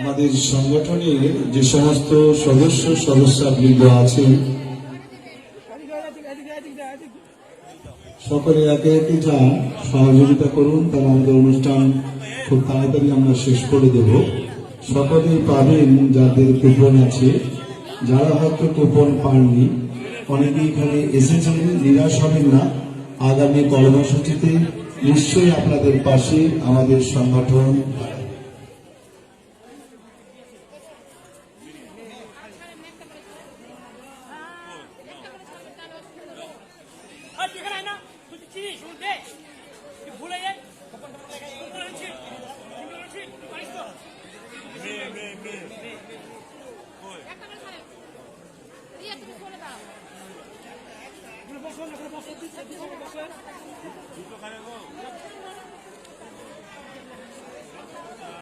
আমাদের সংগঠনের যে সমস্ত সদস্য, সদস্যবৃন্দ আছেন, সকলে একে একে যা সহযোগিতা করুন, তারা আমাদের অনুষ্ঠান খুব তাড়াতাড়ি আমরা শেষ করে দেব। সকলেই পাবেন যাদের কুপন আছে। যারা হয়তো কুপন পাননি অনেকে এখানে এসেছেন, নিরাশ হবেন না। আগামী কর্মসূচিতে নিশ্চয়ই আপনাদের পাশে আমাদের সংগঠন আর দেখে নাই না তুই তো চিনিস দে ভুলে যাই।